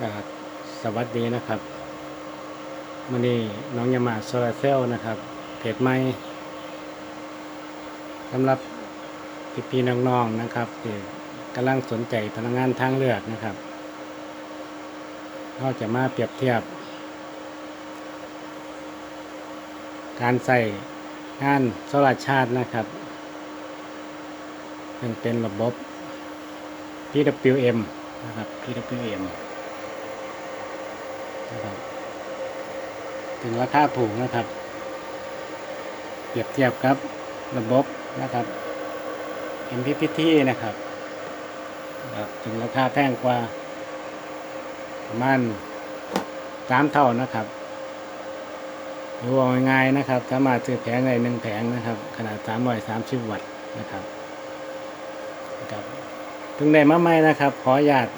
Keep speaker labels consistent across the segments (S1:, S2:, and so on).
S1: สวัสดีนะครับมันนี้น้องยามาโซลาเซลนะครับเพจใหม่สำหรับพี่พี่ๆน้องๆนะครับที่กำลังสนใจพลังงานทางเลือกนะครับเราจะมาเปรียบเทียบ การใส่งานโซลาชาร์จนะครับเป็นเป็นระบบ PWM นะครับ PWM นะครับถึงราคาถูกนะครับ เปรียบเทียบครับระบบนะครับ MPPT นะครับครับถึงราคาแพงกว่าประมาณสามเท่านะครับหรือาง่ายๆนะครับสามารถซื้อแผงได้หนึ่งแผงนะครับ ขนาด330วัตต์นะครับนะครับถึงได้มาใหม่นะครับ ขออนุญาต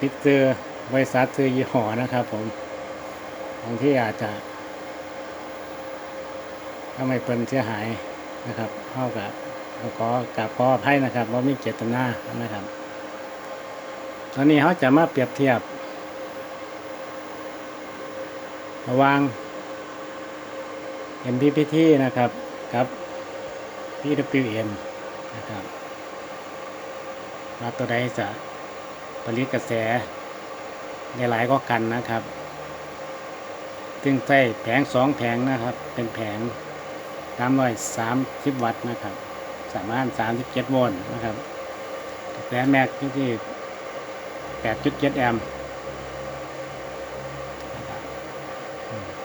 S1: ปิดเจอ บริษัทซื้อยี่ห้อนะครับผมบางที่อาจจะถ้าไม่เป็นเสียหายนะครับเท่ากับขอกราบขออภัยนะครับว่ามีเจตนานะครับ ตอนนี้เขาจะมาเปรียบเทียบ ระว่าง MPPT นะครับกับ PWM นะครับว่าตัวใดจะผลิตกระแส ได้หลายก็กันนะครับซึ่งใช้แผงสองแผงนะครับ เป็นแผงสามร้อยสามสิบวัตต์นะครับ สามารถสามสิบเจ็ดโวลต์นะครับกระแสแม็กที่ที่แปดจุดเจ็ดแอมป์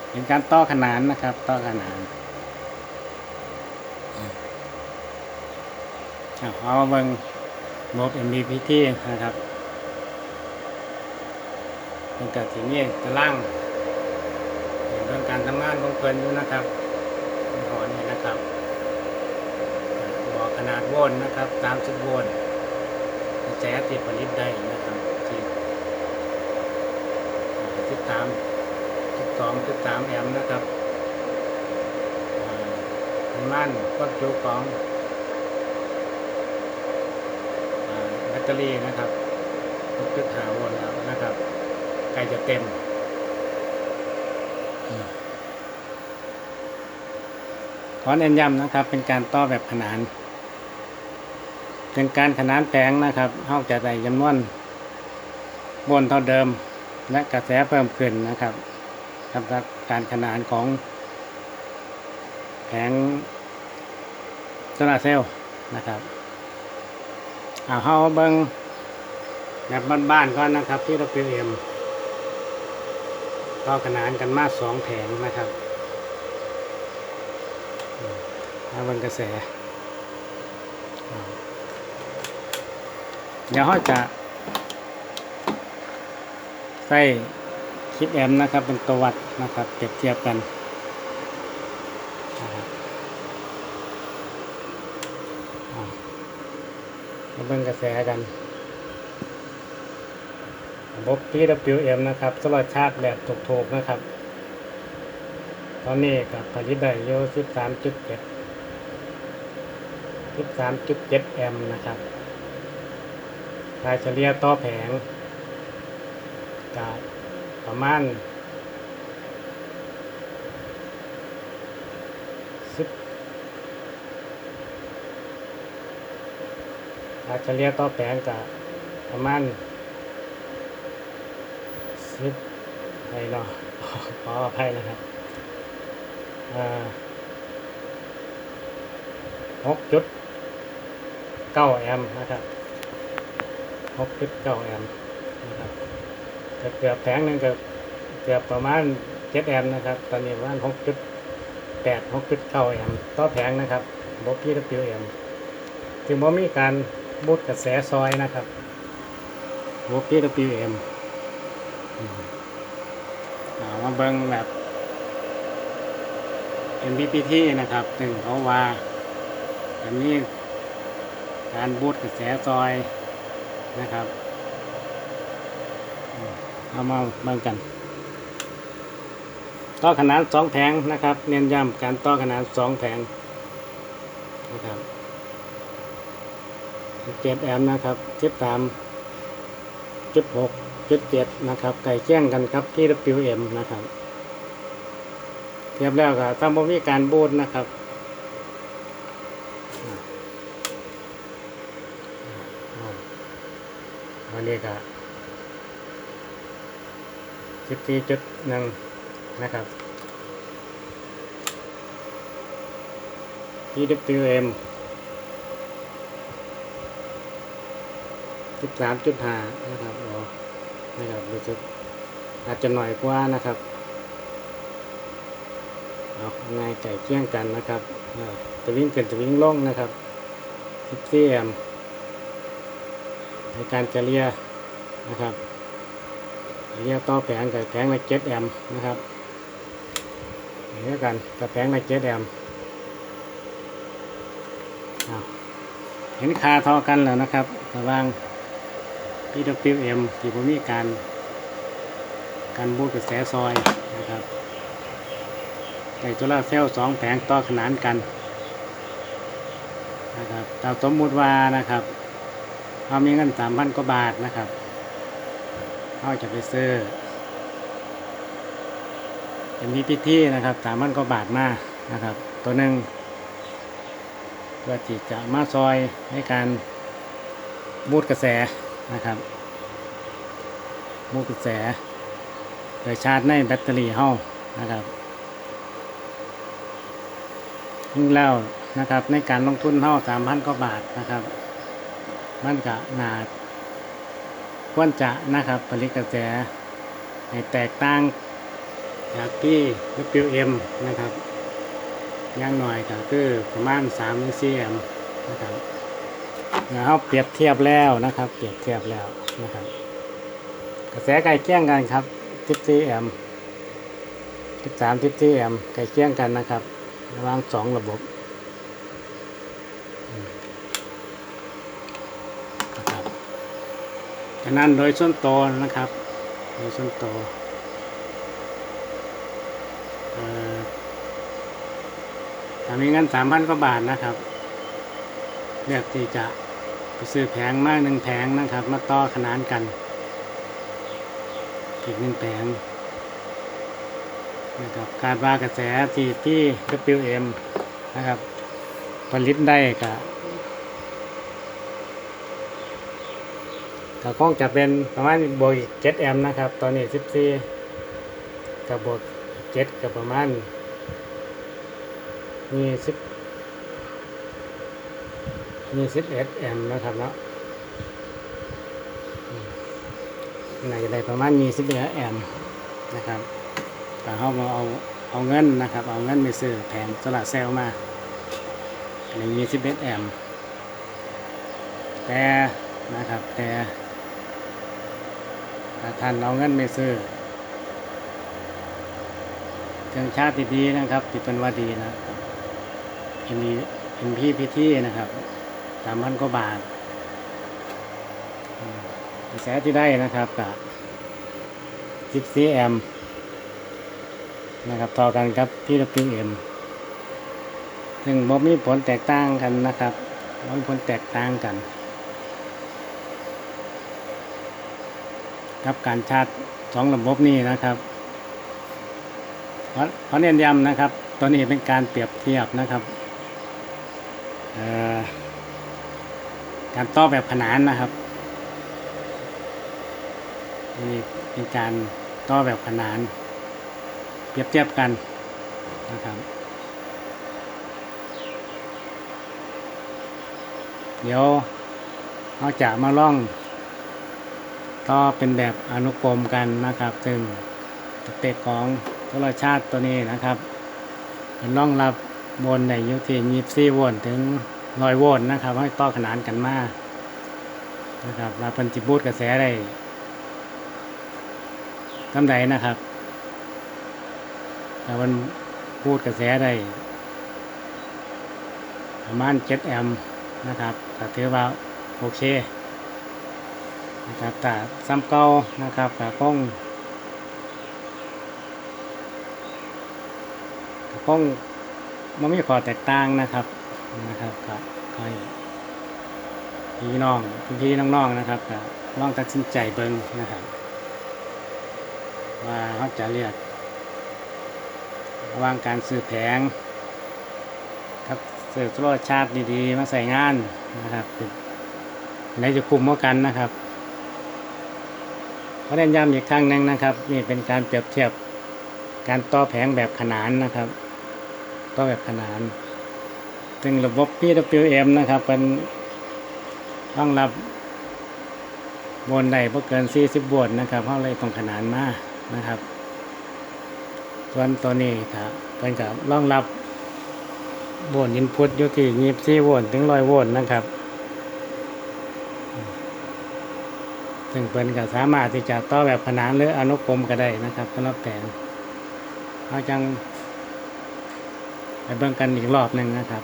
S1: เป็นการต่อขนานนะครับ ต่อขนานอืมอะเอามาเบิ่งลบ MBPT นะครับ เป็นกับที่นี่ตารางเรื่องการทำงานของเพิ่นอยู่นะครับหอนี่นะครับบอกขนาดโวลต์นะครับ30โวลต์กระแสที่ผลิตได้นะครับที่ที่ตามที่สองที่สามแอมป์นะครับอ่าปริมาณความจุของแบตเตอรี่นะครับทุกจุดหาวนแล้วนะครับ ใกล้จะเต็ม ขอเน้นย้ำนะครับ เป็นการต่อแบบขนาน เป็นการขนานแผงนะครับเท่าจะได้จำนวนบนเท่าเดิมและกระแสเพิ่มขึ้นนะครับสำหรับการขนานของแผงโซลาเซลล์นะครับเอาเฮาเบิ่งแบบบ้านๆก่อนนะครับที่เราเปลี่ยม ต่อขนานกันมาสองแผงนะครับอืมมาเบิ่งกระแสอ่าเดี๋ยวเขาจะใส่คลิปแอมนะครับ เป็นตัววัดนะครับเปรียบเทียบกันนะครับอ่ามาเบิ่งกระแสกัน บบ PWM นะครับสำหรับชาร์จแบบถูกๆนะครับ ตอนนี้กับผลิตได้อยู่13.7 13.7แอมป์นะครับรายเฉลี่ยต่อแผงกับประมาณ10อาจจะเรียต่อแปลงกับประมาณ สิบไรเนาะขออภัยนะครับหกจุดเก้าแอมป์นะครับหกจุดเก้าแอมป์นะครับก็เกือบแผงนึ่งเกือบเกือบประมาณเจ็ดแอมป์นะครับ ตอนนี้ประมาณหกจุดแปดหกจุดเก้าแอมป์ต่อแผงนะครับระบบ PWM ถึงว่ามีการบูดกระแสซอยนะครับบูด PWM อืม เอามาเบิ้งแบบ MPPT นะครับซึ่งเขาว่าอันนี้การบูดกระแสซอยนะครับเอามาเบิ่งกันต่อขนาดสองแผงนะครับเน้นย้ำการต่อขนาดสองแผงนะครับเจ็ดแอมป์นะครับสิบสามเจุดหก จุดเจ็ดนะครับไก่แจ้งกันครับที่ WM นะครับ เทียบแล้วก็ถ้าบ่มีการบูดนะครับอ่าอ่าวันนี้ก็สิบสี่จุดหนึ่งนะครับที่ WM สิบสามจุดห้านะครับอ๋อ นะครับรู้สึกอาจจะหน่อยกว่านะครับเอาง่ายไก่เคี่ยงกันนะครับจะวิ่งขึ้นจะวิ่งล่องนะครับสิบสี่แอมในการเลียนะครับเลียต่อแผงกับแผงละเจ็ดแอมนะครับเหมือนกันกับแผงละเจ็ดแอมเห็นคาท่ากันแล้วนะครับระวัง หว่าง PWM ที่ผมมีการการบูตกระแสซอยนะครับไก่โซลาร์เซลล์สองแผงต่อขนานกันนะครับแต่สมมุติว่านะครับเรามีเงินสามพันกว่าบาทนะครับเราจะไปซื้อเป็นมีพิธีนะครับสามพันกว่าบาทมานะครับ ตัวหนึ่งเพื่อที่จะมาซอยในการบูตกระแส นะครับบูกระแสโดชาร์จในแบตเตอรี่เฮานะครับยิ่งแล้วนะครับในการลงทุนเท่าสามพันกว่าบาทนะครับ มันก็นาควรจะนะครับผลิตกระแสให้แตกต่างจากที่ WM นะครับย่างหน่อยก็คือประมาณ3 cm นะครับ เราเปรียบเทียบแล้วนะครับ เปรียบเทียบแล้วนะครับ กระแสไก่เคี่ยงกันครับ10 cm 13 10 cm ไก่เคี่ยงกันนะครับ ระหว่างสองระบบนะครับฉะนั้นโดยส่วนตัวนะครับ โดยส่วนตัวเอ่อถ้ามีเงินสามพันกว่าบาทนะครับเลือกที่จะ ไปซื้อแผงมากหนึ่งแผงนะครับ มาต่อขนานกันอีกหนึ่งแผงนะครับการว่ากระแสที่ที่ WM นะครับ ผลิตได้ก็ก็คงจะเป็นประมาณบวกอีก7แอมนะครับ ตอนนี้14กับบวก7กับประมาณ มี10มี11แอมป์นะครับเนาะอืมน่าจะได้ประมาณมี11แอมป์นะครับแต่เขามาเอาเอาเงินนะครับ เอาเงินไปซื้อแผงโซลาร์เซลล์มาอันนี้มี11แอมป์แต่นะครับแต่ถ้าท่านเอาเงินไปซื้อเครื่องชาร์จดีนะครับที่เป็นว่าดีนะเอ็มพีเอ็มพีพีทีนะครับ สามพันกว่าบาทกระแสที่ได้นะครับกับ14แอมนะครับต่อกันครับ PWM ซึ่งบ่มีผลแตกต่างกันนะครับบ่มีผลแตกต่างกันกับการชาร์จสองระบบนี้นะครับเพราะเพราะเน้นย้ำนะครับ ตัวนี้เป็นการเปรียบเทียบนะครับเอ่อ การต่อแบบขนานนะครับนี่เป็นการต่อแบบขนาน เปรียบเทียบกันนะครับ เดี๋ยวเราจะมาล่องต่อเป็นแบบอนุกรมกันนะครับซึ่งสเปคของโทรชาติตัวนี้นะครับเป็นร่องรับบนในยู่ที่24โวลต์ถึง 100โวลต์นะครับให้ต่อขนานกันมานะครับว่าเป็นจิบูตกระแสได้ทำใดนะครับแต่มันพูดกระแสได้ประมาณ7แอมป์นะครับก็ถือว่าโอเคนะครับแต่ซ้ำเก่านะครับก็คงก็คงมันไมีข้อแตกต่างนะครับ นะครับก็ค่อยพี่น้องพี่น้องๆนะครับก็ลองตัดสินใจเบิ่งนะครับ ว่าเขาจะเลือกระว่างการซื้อแผงกับซื้อโทรชาติดีๆ มาใส่งานนะครับอันจะคุมกว่ากันนะครับเขาเน้นย้ำอีกครั้งหนึ่งนะครับ นี่เป็นการเปรียบเทียบการต่อแผงแบบขนานนะครับ ต่อแบบขนาน ซึ่งระบบ PWM นะครับเป็นรองรับโวลได้บ่เกิน 40โวลต์นะครับเขาเลยต้องขนานมานะครับ ส่วนตัวนี้ครับเป็นกับรองรับโวลอินพุตอยู่ที่24โวลต์ถึง100โวลต์นะครับซึ่งเป็นก็สามารถที่จะต่อแบบขนานหรืออนุกรมก็ได้นะครับสำหรับแผงเขาจังไปเบิ่งกันอีกรอบหนึ่งนะครับ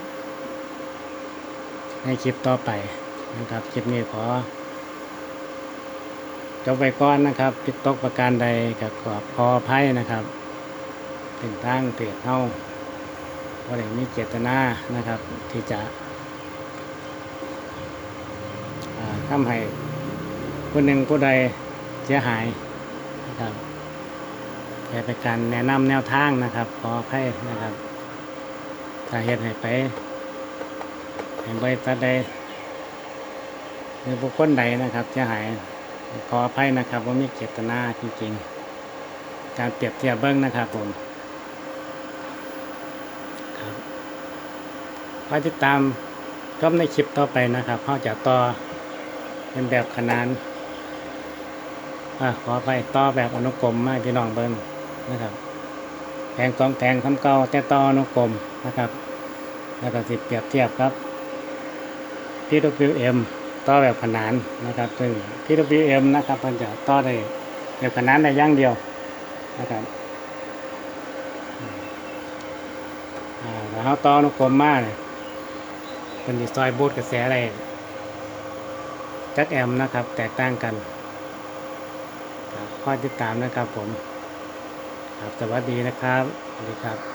S1: ในคลิปต่อไปนะครับคลิปนี้ขอจบไปก่อนนะครับปิดตกประการใดกับขอบขออภัยนะครับเป็นทางเพจเฮาว่าได้มีเจตนานะครับ ที่จะทำให้ผู้หนึ่งผู้ใดเสียหายนะครับแค่เป็นการแนะนำแนวทางนะครับขออภัยนะครับ ถ้าเหตุให้ไป บริษัทใดหรือบุคคลใดนะครับเสียหายขออภัยนะครับว่ามีเจตนาจริงๆ การเปรียบเทียบเบิ้งนะครับผมครับคอยติดตามชมในคลิปต่อไปนะครับเขาจะต่อเป็นแบบขนานอะขอไปต่อแบบอนุกรมมาพี่น้องเบิ้งนะครับแผงสองแผงทำเก่าแต่ต่ออนุกรมนะครับ แล้วก็สิเปรียบเทียบครับ PWM ต่อแบบขนานนะครับ ซึ่ง PWM นะครับมันจะต่อได้แบบขนานได้ย่างเดียวนะครับแล้วเขาต่อนุกรมมากเนี่ยเป็นดีซอยบูทกระแสอะไรจักแอมนะครับ แตกต่างกันครับข้อติดตามนะครับผม ครับสวัสดีนะครับ สวัสดีครับ